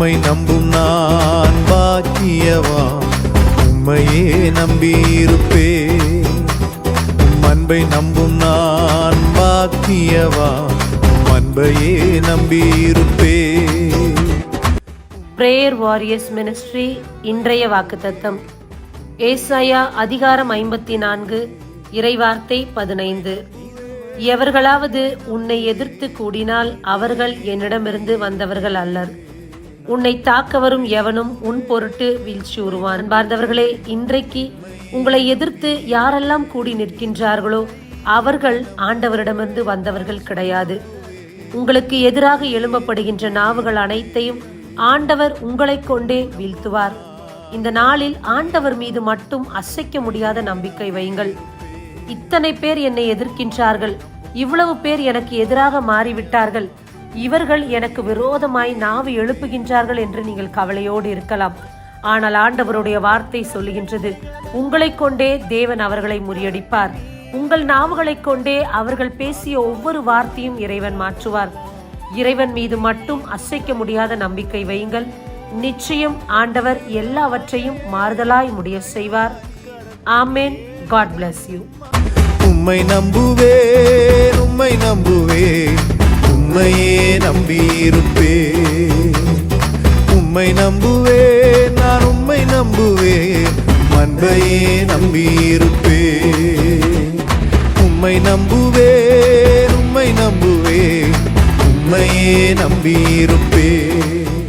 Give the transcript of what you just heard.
உம்மை நம்பும் நான் பாக்கியவா? உம்மையே நம்பியிருப்பே. உம் அன்பை நம்பும் நான் பாக்கியவா? உம் அன்பையே நம்பியிருப்பே. பிரேயர் வாரியர்ஸ் மினிஸ்ட்ரி இன்றைய வாக்குத்தத்தம். ஏசாயா அதிகாரம் ஐம்பத்தி நான்கு இறைவார்த்தை பதினைந்து. எவர்களாவது உன்னை எதிர்த்து கூடினால் அவர்கள் என்னிடமிருந்து வந்தவர்கள் அல்லர். உன்னை தாக்க வரும் எவனும் உன் பொருட்டு வீழ்ச்சி உருவான் பார்ந்தவர்களே இன்றைக்கு உங்களை எதிர்த்து யாரெல்லாம் கூடி நிற்கின்றார்களோ அவர்கள் ஆண்டவரிடமிருந்து வந்தவர்கள் கிடையாது. உங்களுக்கு எதிராக எழும்பப்படுகின்ற நாவுகள் அனைத்தையும் ஆண்டவர் உங்களைக் கொண்டே வீழ்த்துவார். இந்த நாளில் ஆண்டவர் மீது மட்டும் அசைக்க முடியாத நம்பிக்கை வையுங்கள். இத்தனை பேர் என்னை எதிர்க்கின்றார்கள் இவ்வளவு பேர் எனக்கு எதிராக மாறிவிட்டார்கள் இவர்கள் எனக்கு விரோதமாய் நாவு எழுப்புகின்றார்கள் என்று நீங்கள் கவலையோடு இருக்கலாம். ஆனால் ஆண்டவருடைய வார்த்தை சொல்லுகின்றது உங்களைக் கொண்டே தேவன் அவர்களை முறியடிப்பார். உங்கள் நாவுகளைக் கொண்டே அவர்கள் பேசிய ஒவ்வொரு வார்த்தையும் இறைவன் மாற்றுவார். இறைவன் மீது மட்டும் அசைக்க முடியாத நம்பிக்கை வையுங்கள். நிச்சயம் ஆண்டவர் எல்லாவற்றையும் மாறுதலாய் முடிய செய்வார். ஆமேன். God bless you. உம்மை நம்புவே உம்மை நம்புவே உம்மையே இருப்பேன். உம்மை நம்புவேன் நான் உம்மை நம்புவேன். அன்பையே நம்பியிருப்பேன் உம்மை நம்புவேன் உம்மை நம்புவேன். உம்மையே நம்பியிருப்பேன்